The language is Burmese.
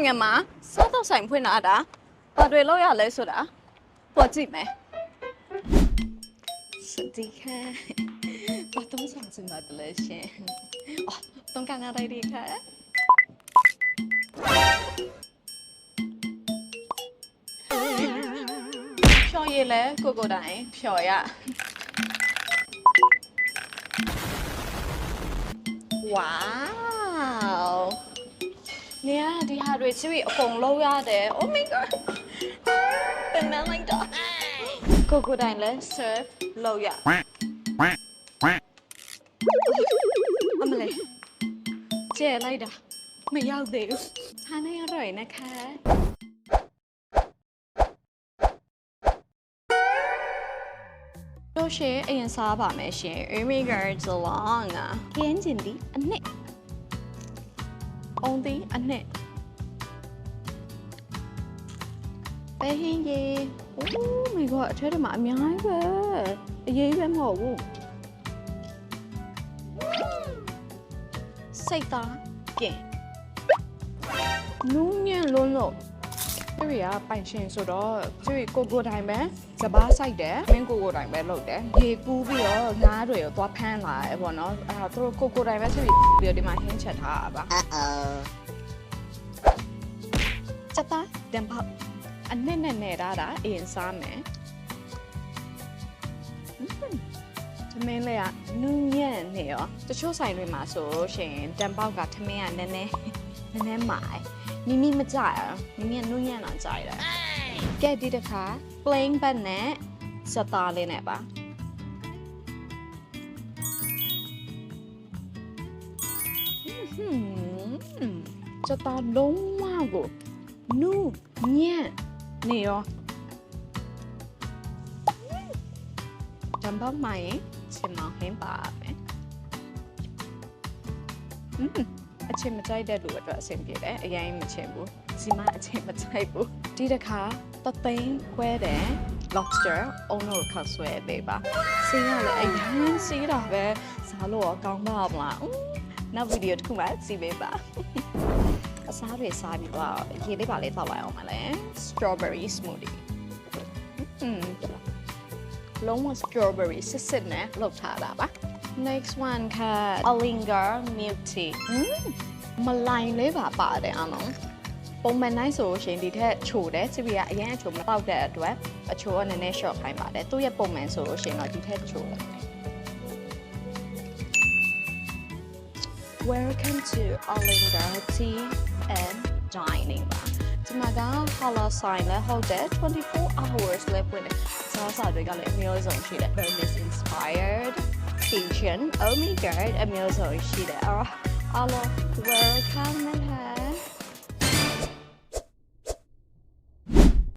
နိုင်ငံမှာစားတော့ဆိုင်ဖွင့်တာဒါဘာတွေလောက်ရလဲဆိုတာပေါ်ကြည့်မယ်စတီခဲဘာတော့ဆောင်စင်မတလဲရှင်အော်တုံးကငါရိုက်ဒီခါဖြော်ရည်လဲကိုကိုတိုင်ဖြော်ရဝါ နေရဒီဟာတွေချစ်ပြီးအကုန်လုံးရတယ် Oh my god ပင်မလိုက်တော့ကိုကိုတိုင်လဲ serve လုပ်ရ quack quack quack အမလေးကျဲလိုက်တာမရောက်သေးဘူးဟာနေရတော့ရนะคะတို့ရှင်အရင်စားပါမယ်ရှင် Amy Gardelong ကင်းကျင်ဒီအနှစ် အောင်ဒီအနှစ်ပဲဟင်းကြီး Oh my god အထက်ထဲမှာအများကြီးပဲအရေးပဲမဟုတ်ဘူးစိတ်သားပြင်နူးညံ့လုံးလို့ ကျွေကပိုင်ရှင်ဆိုတော့ကျွေကိုကိုတိုင်းပဲစပားဆိုင်တယ်မင်းကိုကိုတိုင်းပဲလုပ်တယ်ရေကူးပြီးတော့ငါးတွေကိုသွားဖမ်းလာတယ်ပေါ့နော်အဲ့ဒါသူတို့ကိုကိုတိုင်းပဲကျွေပြီးတော့ဒီမှာဟင်းချက်ထားတာပါ uh-oh စက်သားတံပေါက်အနစ်နဲ့နေရတာအရင်စားမယ်သမင်းလေးကနူးညံ့နေရောတချို့ဆိုင်တွေမှာဆိုလို့ရှိရင်တံပေါက်ကသမင်းကနည်းနည်း နည်းနည်းမိုင်မိမိမကြရမိမိကနူးညံ့တော့ကြိုက်တယ်ကဲဒီတစ်ခါ plain ဘတ်နဲ့စက်သားလေးနဲ့ပါဟွန်းစက်သားလုံးဝကို နူးညံ့နေရောတံပေါက်မှရင်ချင်မောင်ဟင်းပါမယ်อืม အချင်းမကြိုက်တဲ့လူအတွက်အဆင်ပြေတယ်အရင်မချင်းဘူးစီမအချင်းမကြိုက်ဘူးဒီတစ်ခါသသိန်းခွဲတယ် lobster အုံတို့ခါဆွဲပေးပါစင်းရလေအရင်စေးတာပဲစားလို့ရောကောင်းပါမလားနောက်ဗီဒီယိုတစ်ခုမှစီပေးပါအစားတွေစားပြီးတော့ရေလေးပါလေးတောက်လိုက်အောင်မလဲ strawberry smoothie လုံးဝ strawberry စစ်စစ်နဲ့လုပ်ထားတာပါ next one က Alinger milk tea อืมမလိုင်လေးပါပါတယ်အောင်နော်ပုံမှန်တိုင်းဆိုလို့ရှိရင်ဒီထက်ချိုတယ်စီဗီကအရင်အချိုမပေါက်တဲ့အတွက်အချိုကနည်းနည်း short ခိုင်းပါတယ်သူ့ရဲ့ပုံမှန်ဆိုလို့ရှိရင်တော့ဒီထက်ချိုတယ် Welcome to Alinger Tea and Dining ပါ ဒီမှာက halal sign လည်းဟုတ်တယ်24 hours လည်းပွင့်တယ်စားစာတွေကလည်းအမျိုးစုံရှိတယ် Burmese inspired kitchen oh my god အမျိုးစုံရှိတယ်အော် Allah welcome နဲ့